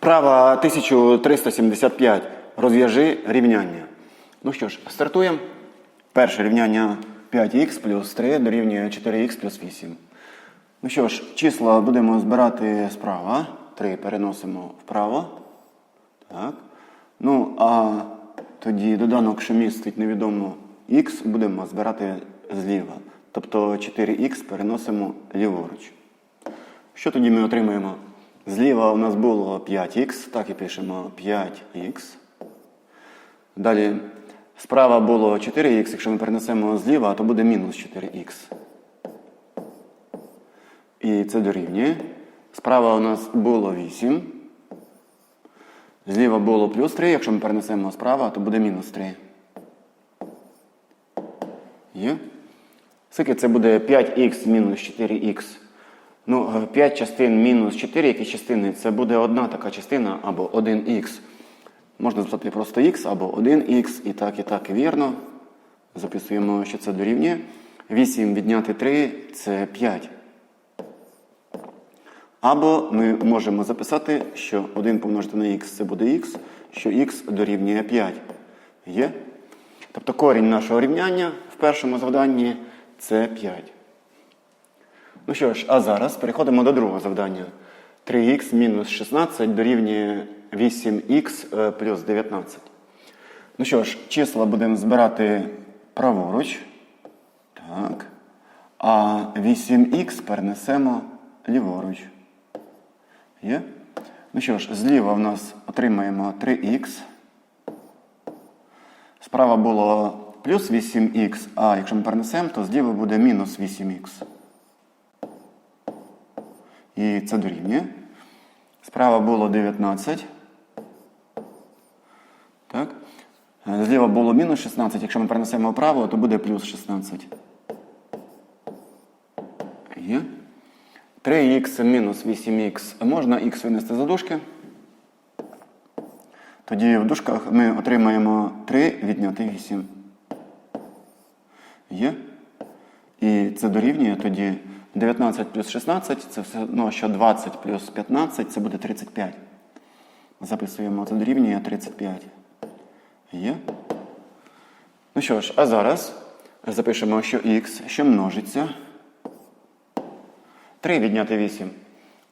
Вправа 1375. Розв'яжи рівняння. Ну що ж, стартуємо. Перше рівняння 5х плюс 3 дорівнює 4х плюс 8. Ну що ж, числа будемо збирати справа. 3 переносимо вправо. Так. Ну, а тоді доданок, що містить невідомо х, будемо збирати зліва. Тобто 4х переносимо ліворуч. Що тоді ми отримаємо? Зліва у нас було 5х, так і пишемо 5х. Далі справа було 4х, якщо ми перенесемо зліва, то буде мінус 4х. І це дорівнює. Справа у нас було 8. Зліва було плюс 3, якщо ми перенесемо справа, то буде мінус 3. Є? Скільки це буде 5х мінус 4х? Ну, 5 частин мінус 4, які частини? Це буде одна така частина або 1х. Можна записати просто х або 1х, і так, і так, вірно. Записуємо, що це дорівнює. 8 відняти 3 це 5. Або ми можемо записати, що 1 помножити на х це буде х, що х дорівнює 5. Є? Тобто корінь нашого рівняння в першому завданні це 5. Ну що ж, а зараз переходимо до другого завдання. 3х мінус 16 дорівнює 8х плюс 19. Ну що ж, числа будемо збирати праворуч. Так. А 8х перенесемо ліворуч. Є? Ну що ж, зліва в нас отримаємо 3х. Справа було плюс 8х, а якщо ми перенесемо, то зліва буде мінус 8х. І це дорівнює. Справа було 19. Так. Зліва було мінус 16. Якщо ми перенесемо вправо, то буде плюс 16. Є. 3х мінус 8х. Можна х винести за дужки. Тоді в дужках ми отримаємо 3 відняти 8. Є. І це дорівнює тоді 19 плюс 16, це все одно, що 20 плюс 15, це буде 35. Записуємо, це дорівнює 35. Є. Ну що ж, а зараз запишемо, що х, що множиться. 3 відняти 8.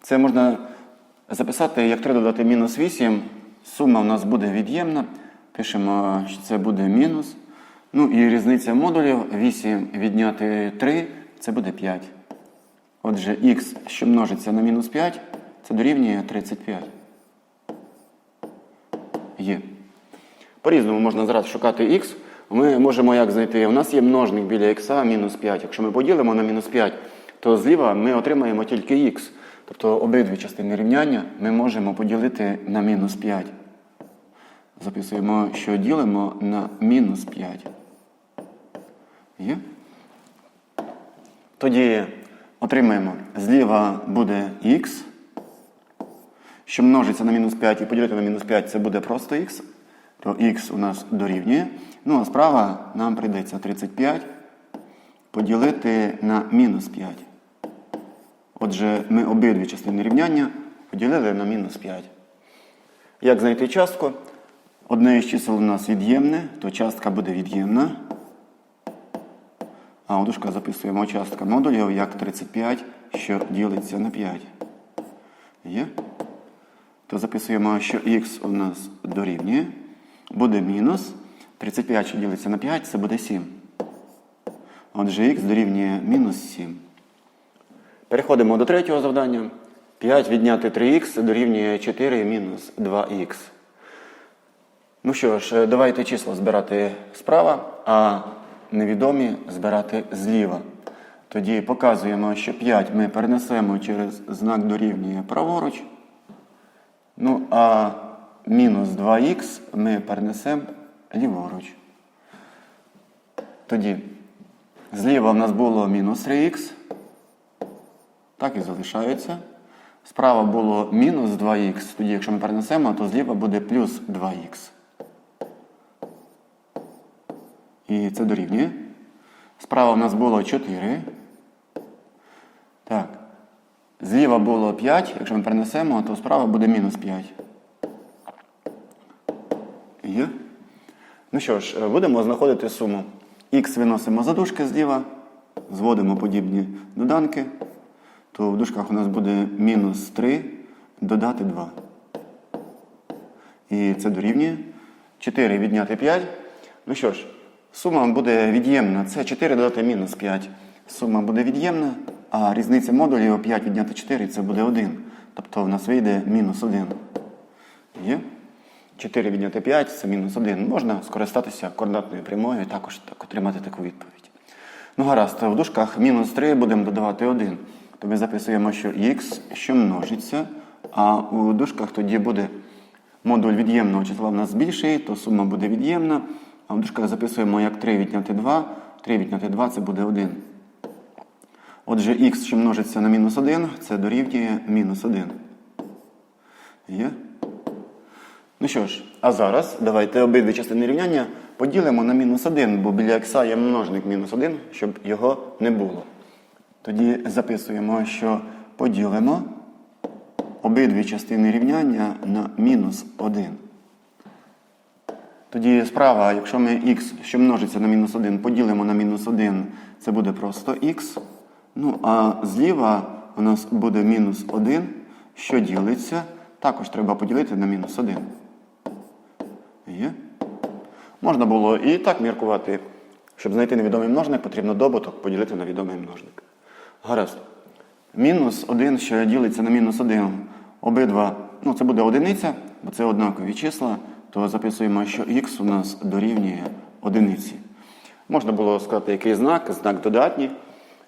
Це можна записати, як 3 додати мінус 8. Сума у нас буде від'ємна. Пишемо, що це буде мінус. Ну і різниця модулів 8 відняти 3, це буде 5. Отже, х, що множиться на мінус 5, це дорівнює 35. Є. По-різному можна зараз шукати х. Ми можемо як знайти? У нас є множник біля х мінус 5. Якщо ми поділимо на мінус 5, то зліва ми отримаємо тільки х. Тобто обидві частини рівняння ми можемо поділити на мінус 5. Записуємо, що ділимо на мінус 5. Є? Тоді отримаємо зліва буде х, що множиться на мінус 5 і поділити на мінус 5 це буде просто х, то х у нас дорівнює. Ну а справа нам прийдеться 35 поділити на мінус 5. Отже, ми обидві частини рівняння поділили на мінус 5. Як знайти частку? Одне із чисел у нас від'ємне, то частка буде від'ємна. А у записуємо частка модулів як 35, що ділиться на 5. Є? То записуємо, що х у нас дорівнює. Буде мінус. 35, що ділиться на 5, це буде 7. Отже, х дорівнює мінус 7. Переходимо до третього завдання. 5 відняти 3х дорівнює 4 мінус 2х. Ну що ж, давайте числа збирати справа, а невідомі збирати зліва. Тоді показуємо, що 5 ми перенесемо через знак дорівнює праворуч. Ну, а мінус 2х ми перенесемо ліворуч. Тоді зліва в нас було мінус 3х. Так і залишається. Справа було мінус 2х. Тоді, якщо ми перенесемо, то зліва буде плюс 2х. І це дорівнює. Справа в нас було 4. Так. Зліва було 5. Якщо ми перенесемо, то справа буде мінус 5. Є? Ну що ж, е, будемо знаходити суму. Х виносимо за дужки зліва, зводимо подібні доданки, то в дужках у нас буде мінус 3 додати 2. І це дорівнює 4 відняти 5. Ну що ж, сума буде від'ємна. Це 4 додати мінус 5. Сума буде від'ємна, а різниця модулів 5 відняти 4 це буде 1. Тобто в нас вийде мінус 1. Є? 4 відняти 5 це мінус 1. Можна скористатися координатною прямою і також так отримати таку відповідь. Ну гаразд, в дужках мінус 3 будемо додавати 1. То ми записуємо, що х, що множиться, а у дужках тоді буде модуль від'ємного числа в нас більший, то сума буде від'ємна. А в дужках записуємо як 3 відняти 2. 3 відняти 2 це буде 1. Отже, х, що множиться на мінус 1, це дорівнює мінус 1. Є? Ну що ж, а зараз давайте обидві частини рівняння поділимо на мінус 1, бо біля х є множник мінус 1, щоб його не було. Тоді записуємо, що поділимо обидві частини рівняння на мінус 1. Тоді справа, якщо ми х, що множиться на мінус 1, поділимо на мінус 1, це буде просто х. Ну, а зліва у нас буде мінус 1, що ділиться, також треба поділити на мінус 1. Є? Можна було і так міркувати. Щоб знайти невідомий множник, потрібно добуток поділити на відомий множник. Гаразд. Мінус 1, що ділиться на мінус 1. Обидва, ну це буде одиниця, бо це однакові числа, то записуємо, що х у нас дорівнює одиниці. Можна було сказати, який знак, знак додатній.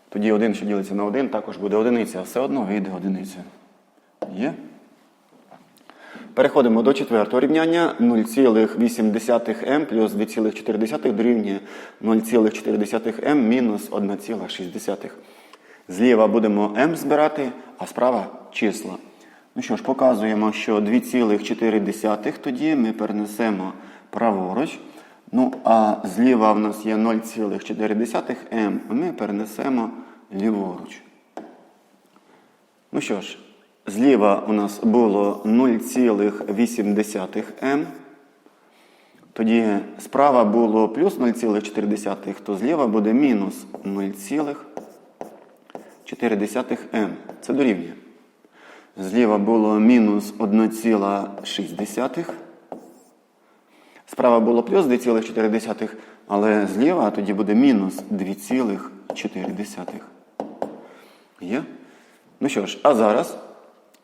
Тоді 1, що ділиться на 1, також буде одиниця, а все одно вийде одиниця. Є? Переходимо до четвертого рівняння 0,8m плюс 2,4 дорівнює 0,4m мінус 1,6. Зліва будемо m збирати, а справа числа. Ну що ж, показуємо, що 2,4 тоді ми перенесемо праворуч. Ну, а зліва в нас є 0,4m, ми перенесемо ліворуч. Ну що ж, зліва у нас було 0,8m. Тоді справа було плюс 0,4, то зліва буде мінус 0,4m. Це дорівнює. Зліва було мінус 1,6. Справа було плюс 2,4, але зліва тоді буде мінус 2,4. Є? Ну що ж, а зараз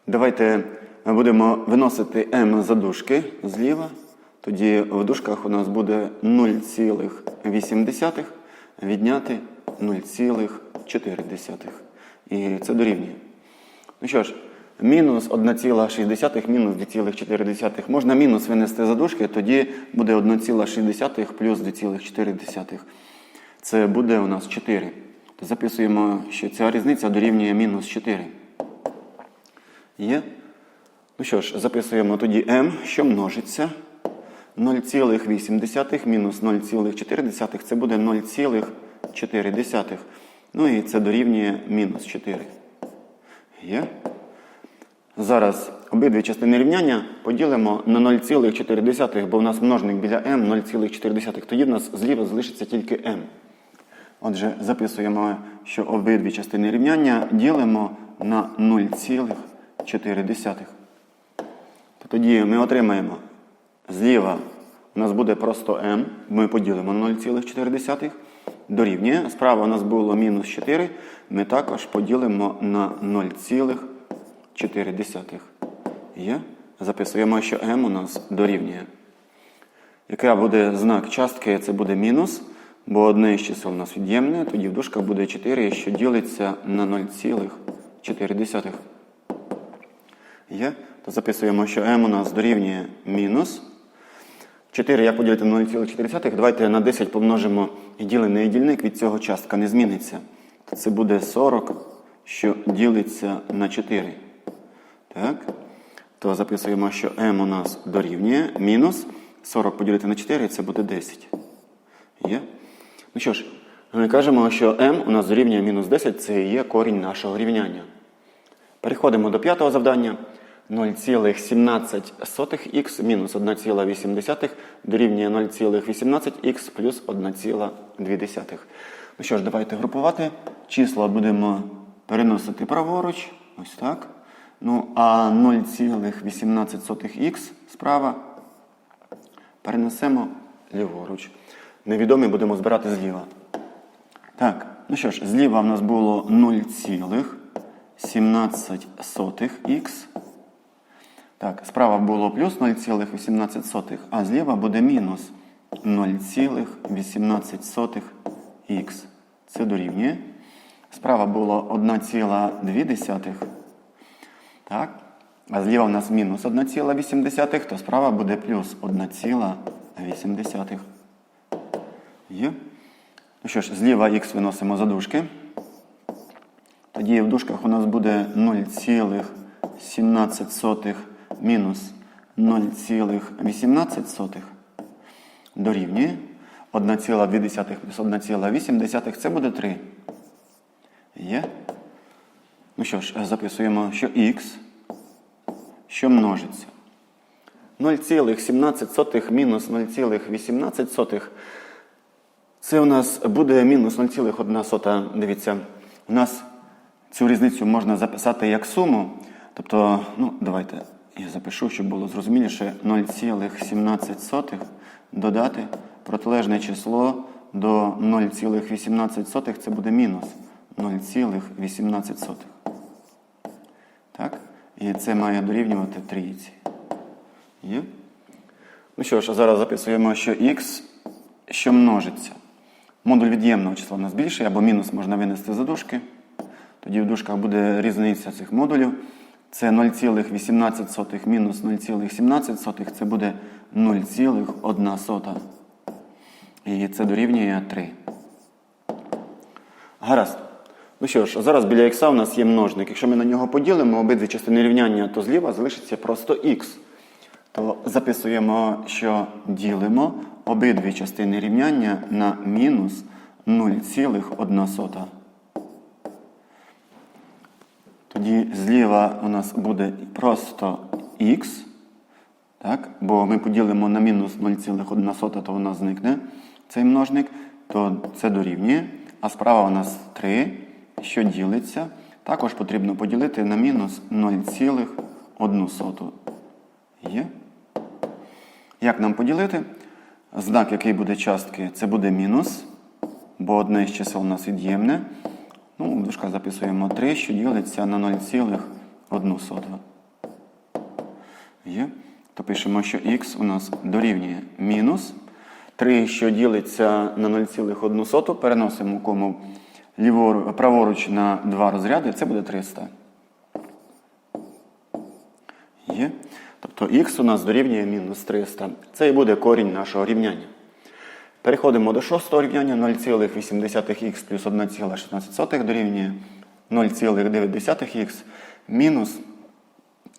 давайте будемо виносити m за дужки зліва. Тоді в дужках у нас буде 0,8 відняти 0,4. І це дорівнює. Ну що ж, мінус 1,6 мінус 2,4. Можна мінус винести за дужки, тоді буде 1,6 плюс 2,4. Це буде у нас 4. То записуємо, що ця різниця дорівнює мінус 4. Є? Ну що ж, записуємо тоді m, що множиться. 0,8 мінус 0,4 це буде 0,4. Ну і це дорівнює мінус 4. Є? Зараз обидві частини рівняння поділимо на 0,4, бо в нас множник біля m 0,4. Тоді в нас зліва залишиться тільки m. Отже, записуємо, що обидві частини рівняння ділимо на 0,4. То тоді ми отримаємо зліва у нас буде просто m, ми поділимо на 0,4. Дорівнює. Справа у нас було мінус 4, ми також поділимо на 0,4. Є? Записуємо, що m у нас дорівнює. Яка буде знак частки, це буде мінус, бо одне із чисел у нас від'ємне, тоді в дужках буде 4, що ділиться на 0,4. Є? То записуємо, що m у нас дорівнює мінус. 4 як поділити на 0,4. Давайте на 10 помножимо і ділений дільник, від цього частка не зміниться. То це буде 40, що ділиться на 4. Так? То записуємо, що m у нас дорівнює мінус 40 поділити на 4, це буде 10. Є? Ну що ж, ми кажемо, що m у нас дорівнює мінус 10, це є корінь нашого рівняння. Переходимо до п'ятого завдання. 0,17х мінус 1,8 дорівнює 0,18х плюс 1,2. Ну що ж, давайте групувати. Числа будемо переносити праворуч. Ось так. Ну, а 0,18х справа перенесемо ліворуч. Невідомі будемо збирати зліва. Так, ну що ж, зліва в нас було 0,17х. Так, справа було плюс 0,18, а зліва буде мінус 0,18х. Це дорівнює. Справа було 1,2. Так. А зліва в нас мінус 1,8, то справа буде плюс 1,8. Є. Ну що ж, зліва х виносимо за дужки. Тоді в дужках у нас буде 0,17 мінус 0,18 дорівнює 1,2 плюс 1,8 це буде 3. Є. Ну що ж, записуємо, що х, що множиться. 0,17 мінус 0,18 це у нас буде мінус 0,1. Дивіться, у нас цю різницю можна записати як суму. Тобто, ну, давайте я запишу, щоб було зрозуміліше, 0,17 додати протилежне число до 0,18 це буде мінус 0,18. І це має дорівнювати трійці. Є? Ну що ж, а зараз записуємо, що х, що множиться. Модуль від'ємного числа у нас більший, або мінус можна винести за дужки. Тоді в дужках буде різниця цих модулів. Це 0,18 мінус 0,17, це буде 0,1. І це дорівнює 3. Гаразд. Ну що ж, зараз біля х у нас є множник. Якщо ми на нього поділимо обидві частини рівняння, то зліва залишиться просто х. То записуємо, що ділимо обидві частини рівняння на мінус 0,1. Тоді зліва у нас буде просто х. Так? Бо ми поділимо на мінус 0,1, то у нас зникне цей множник, то це дорівнює. А справа у нас 3, що ділиться. Також потрібно поділити на мінус 0,1. Є? Як нам поділити? Знак, який буде частки, це буде мінус, бо одне з чисел у нас від'ємне. Ну, в дужках записуємо 3, що ділиться на 0,1. Є? То пишемо, що х у нас дорівнює мінус. 3, що ділиться на 0,1, переносимо кому ліворуч, праворуч на 2 розряди, це буде 300. Є? Тобто х у нас дорівнює мінус 300. Це і буде корінь нашого рівняння. Переходимо до шостого рівняння 0,8х плюс 1,16 дорівнює 0,9х мінус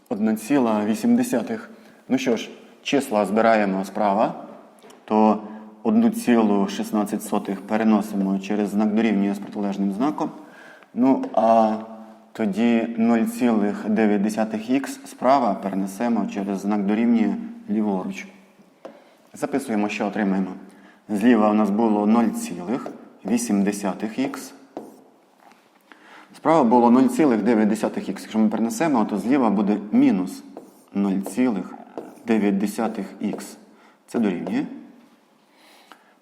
1,8. Ну що ж, числа збираємо справа, то 1,16 переносимо через знак дорівнює з протилежним знаком. Ну, а тоді 0,9х справа перенесемо через знак дорівнює ліворуч. Записуємо, що отримаємо. Зліва у нас було 0,8х. Справа було 0,9х. Якщо ми перенесемо, то зліва буде мінус 0,9х. Це дорівнює.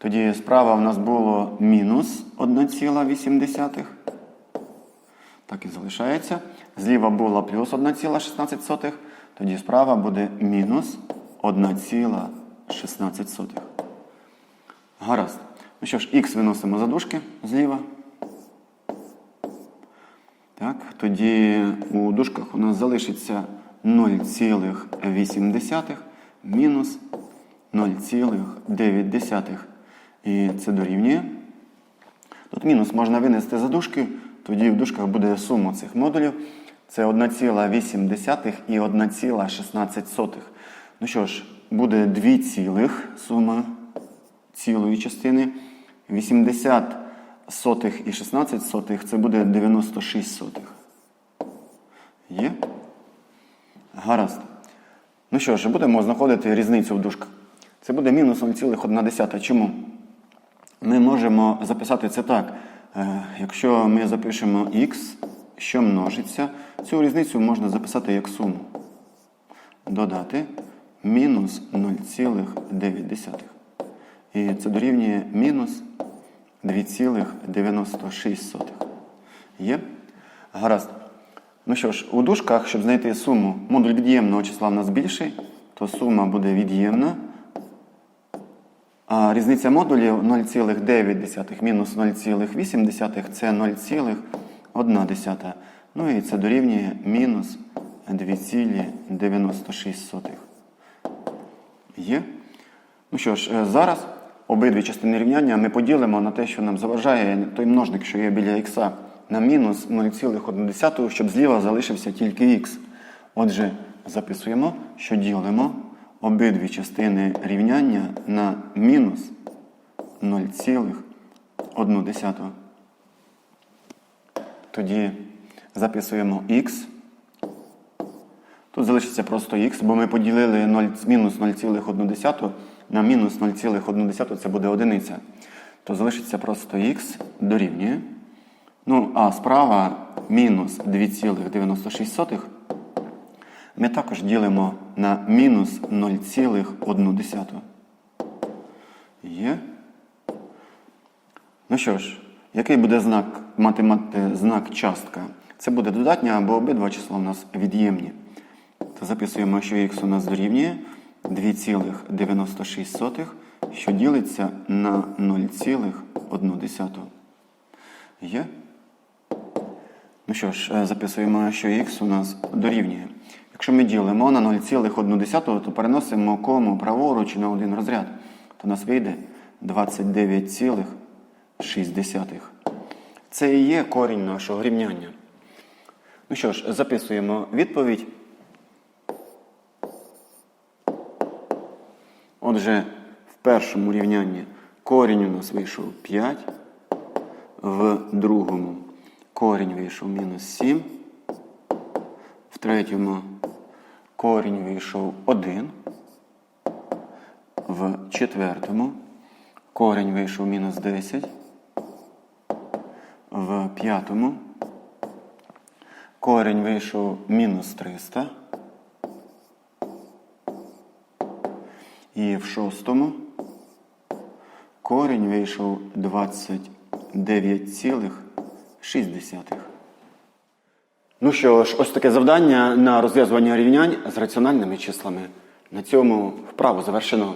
Тоді справа у нас було мінус 1,8. Так і залишається. Зліва було плюс 1,16. Тоді справа буде мінус 1,16. Гаразд. Ну що ж, х виносимо за дужки зліва. Так, Тоді у дужках у нас залишиться 0,8 мінус 0,9. І це дорівнює. Тут мінус можна винести за дужки, тоді в дужках буде сума цих модулів. Це 1,8 і 1,16. Ну що ж, буде 2 цілих сума цілої частини. 80 сотих і 16 сотих це буде 96 сотих. Є? Гаразд. Ну що ж, будемо знаходити різницю в дужках. Це буде мінус 0,1. Чому? Ми можемо записати це так. Е, Якщо ми запишемо х, що множиться, цю різницю можна записати як суму. Додати мінус 0,9. І це дорівнює мінус 2,96. Є? Гаразд. Ну що ж, у дужках, щоб знайти суму, модуль від'ємного числа в нас більший, то сума буде від'ємна. А різниця модулів 0,9 мінус 0,8 це 0,1. Ну і це дорівнює мінус 2,96. Є? Ну що ж, е, зараз обидві частини рівняння ми поділимо на те, що нам заважає той множник, що є біля х, на мінус 0,1, щоб зліва залишився тільки х. Отже, записуємо, що ділимо обидві частини рівняння на мінус 0,1. Тоді записуємо х. Тут залишиться просто х, бо ми поділили 0, мінус 0,1 на мінус 0,1 це буде одиниця. То залишиться просто х дорівнює. Ну, а справа мінус 2,96 ми також ділимо на мінус 0,1. Є. Ну що ж, який буде знак мати, знак частка? Це буде додатня або обидва числа у нас від'ємні. То записуємо, що х у нас дорівнює 2,96, що ділиться на 0,1. Є? Ну що ж, е, записуємо, що х у нас дорівнює. Якщо ми ділимо на 0,1, то переносимо кому праворуч на один розряд. То у нас вийде 29,6. Це і є корінь нашого рівняння. Ну що ж, записуємо відповідь. Отже, в першому рівнянні корінь у нас вийшов 5, в другому корінь вийшов мінус 7, в третьому корінь вийшов 1, в четвертому корінь вийшов мінус 10, в п'ятому корінь вийшов мінус 300. І в шостому корінь вийшов 29,6. Ну що ж, ось таке завдання на розв'язування рівнянь з раціональними числами. На цьому вправу завершено.